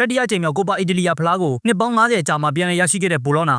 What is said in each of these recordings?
တတိယကြိမ်မြောက်ကိုပါအီတလီယာဖလားကိုနှစ်ပေါင်း90ကြာမှပြန်လည်ရရှိခဲ့တဲ့ဘောလောနာ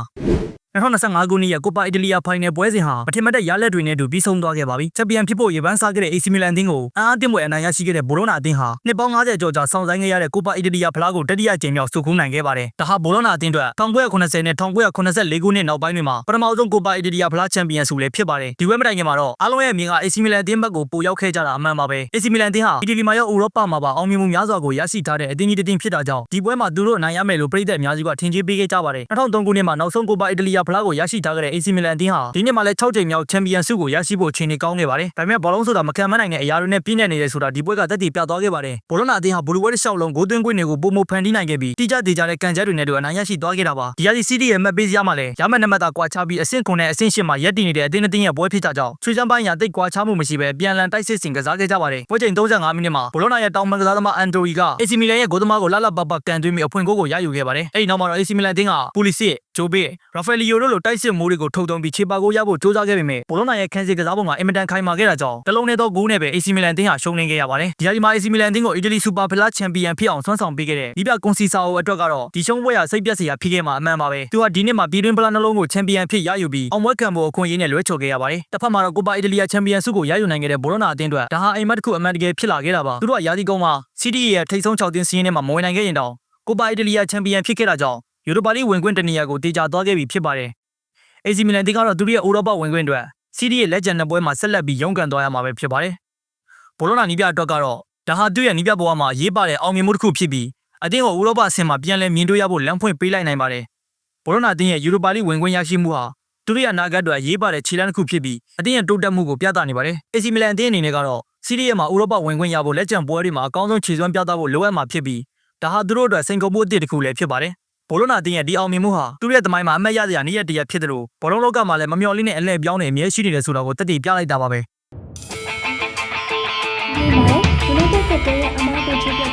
2025ခုနှစ်ရဲ့ကိုပါအီတလီယာဖိုင်နယ်ပွဲစဉ်ဟာမထင်မှတ်တဲ့ရလက်တွေနဲ့အတူပြီးဆုံးသွားခဲ့ပါပြီ။ချန်ပီယံဖြစ်ဖို့ရေပန်းစားခဲ့တဲ့ AC Milan အသင်းကိုအံ့အားသင့်ပွဲအနိုင်ရရှိခဲ့တဲ့ဘောလောနာအသင်းဟာနှစ်ပေါင်း90ကျော်ကြာဆောင်ဆိုင်ခဲ့ရတဲ့ကိုပါအီတလီယာဖလားကိုတတိယကြိမ်မြောက်စုခုနိုင်ခဲ့ပါတယ်။ဒါဟာဘောလောနာအသင်းအတွက်1980နဲ့1984ခုနှစ်နောက်ပိုင်းတွေမှာပထမဆုံးကိုပါအီတလီယာဖလားချန်ပီယံဆုလည်းဖြစ်ပါတယ်။ဒီဝက်မတိုင်ခင်မှာတော့အားလုံးရဲ့အမြင်က AC Milan အသင်းဘက်ကိုပိုရောက်ခဲ့ကြတာအမှန်ပါပဲ။ AC Milan အသင်းဟာအီတလီမှာရောဥရောပမှာပါအောင်မြင်မှုများစွာကိုရရှိထားတဲ့အသင်းကြီးတစ်သင်းဖြစ်တာကြောင့်ဒီပွဲမှာသူတို့အနိုင်ရမယ်လို့ပြည်သက်အများစုကထင်ကြေးပေးခဲ့ကြပါတယ်။2003ခုနှစ်မှာနောက်ဆုံးကိုပါအီတလီယာဖလားကိုရရှိထားခဲ့တဲ့ AC Milan အသင်းဟာဒီနှစ်မှာလည်း6ကြိမ်မြောက်ချန်ပီယံဆုကိုရရှိဖို့ခြေနေကောင်းခဲ့ပါတယ်။ဒါပေမဲ့ဘောလုံးဆိုတာမခံမနိုင်တဲ့အရာတွေနဲ့ပြည့်နေနေတယ်ဆိုတာဒီပွဲကသက်တည်ပြသွားခဲ့ပါတယ်။ဘောလုံးနာအသင်းဟာဘူလူဝဲတစ်လျှောက်လုံးဂိုးသွင်းခွင့်တွေကိုပုံမဖန်တီးနိုင်ခဲ့ပြီးတိကျတေချာတဲ့ကန်ချက်တွေနဲ့တို့အနိုင်ရရှိသွားခဲ့တာပါ။ဒီယာစီစီးတီရဲ့မှတ်ပေးစရာမှာလည်းရမတ်နံပါတ်သာကွာခြားပြီးအဆင့်9နဲ့အဆင့်10မှာရပ်တည်နေတဲ့အသင်းအသင်းရဲ့ပွဲဖြစ်ကြကြောင်းချွေချမ်းပိုင်းရာတိတ်ကွာခြားမှုမရှိဘဲပြန်လည်တိုက်စစ်ဆင်ကစားခဲ့ကြပါတယ်။ပွဲချိန်35မိနစ်မှာဘောလုံးနာရဲ့တောင်မန်ကစားသမားအန်တိုရီက AC Milan ရဲ့ဂိုးသမားကိုလှလှပပကန်သွင်းပြီးအဖွင့်ဂိုးကိုရယူခဲ့ပါတယ်။အဲဒီနောက်မှာတော့ AC Milan အသင်းကပူလီစစ် ဂျိုဘေးရာဖယ်လီယိုတို့လိုတိုက်စစ်မိုးတွေကိုထုတ်သုံးပြီးခြေပါကိုရဖို့ကြိုးစားခဲ့ပေမဲ့ဘောလုံးနာရဲ့ခန်းစီကစားပုံကအင်မတန်ခိုင်မာခဲ့တာကြောင့်တလုံးနဲ့တော့ဂိုးနဲ့ပဲ AC Milan အသင်းဟာရှုံးနိမ့်ခဲ့ရပါတယ်။ဒီအဒီမှာ AC Milan အသင်းကိုအီတလီစူပါဖလားချန်ပီယံဖြစ်အောင်ဆွမ်းဆောင်ပေးခဲ့တဲ့ဒီပြကွန်စီဆာအိုအတွက်ကတော့ဒီရှုံးပွဲဟာစိတ်ပြက်စရာဖြစ်ခဲ့မှာအမှန်ပါပဲ။သူဟာဒီနှစ်မှာပြည်တွင်းဖလားနှလုံးကိုချန်ပီယံဖြစ်ရယူပြီးအောင်ပွဲခံဖို့အခွင့်အရေးနဲ့လွဲချော်ခဲ့ရပါတယ်။တစ်ဖက်မှာတော့ကိုပါအီတလီယာချန်ပီယံဆုကိုရယူနိုင်ခဲ့တဲ့ဘောလုံးနာအသင်းအတွက်ဒါဟာအိမ်မက်တစ်ခုအမှန်တကယ်ဖြစ်လာခဲ့တာပါ။သူတို့ကရာသီကုန်းမှာ CD ရဲ့ထိပ်ဆုံး6သင်းစီးရင်ထဲမှာမဝင်နိုင်ခဲ့ရင်တောင်ကိုပါအီတလီယာချန်ပီယံဖြစ်ခဲ့တာကြောင့် ယူရိုပါလိဝင်ခွင့်တနေရာကိုတေချာသွားခဲ့ပြီဖြစ်ပါတယ်။ AC Milan တင်းကတော့သူတို့ရဲ့ဥရောပဝင်ခွင့်အတွက် CD ရဲ့လက်ကျန်နှစ်ပွဲမှာဆက်လက်ပြီးရုန်းကန်သွားရမှာပဲဖြစ်ပါတယ်။ဘောလုံးနာနီးပြအတွက်ကတော့ဒါဟာသူ့ရဲ့နီးပြဘဝမှာရေးပါတဲ့အောင်မြင်မှုတစ်ခုဖြစ်ပြီးအသင်းကိုဥရောပအဆင့်မှာပြန်လည်မြင်တွေ့ရဖို့လမ်းဖွင့်ပေးလိုက်နိုင်ပါတယ်။ဘောလုံးနာအသင်းရဲ့ယူရိုပါလိဝင်ခွင့်ရရှိမှုဟာသူတို့ရဲ့အနာဂတ်အတွက်ရေးပါတဲ့ခြေလှမ်းတစ်ခုဖြစ်ပြီးအသင်းရဲ့တိုးတက်မှုကိုပြသနေပါတယ်။ AC Milan အသင်းအနေနဲ့ကတော့ CD ရဲ့မှာဥရောပဝင်ခွင့်ရဖို့လက်ကျန်ပွဲတွေမှာအကောင်းဆုံးခြေစွမ်းပြသဖို့လိုအပ်မှာဖြစ်ပြီးဒါဟာသူတို့အတွက်စိန်ခေါ်မှုအသစ်တစ်ခုလည်းဖြစ်ပါတယ်။ ဘောလုံးနာအသင်းရဲ့ဒီအောင်မြင်မှုဟာသူတို့ရဲ့သမိုင်းမှာအမတ်ရစရာနေ့ရက်တရက်ဖြစ်တယ်လို့ဘောလုံးလောကမှာလည်းမမျှော်လင့်တဲ့အလှည့်ပြောင်းနေအမြဲရှိနေတယ်ဆိုတာကိုတက်တည်ပြလိုက်တာပါပဲဒီမှာဒီလိုတက်တဲ့ရဲ့အမားကိုချစ်တဲ့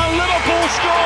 And Liverpool score. It's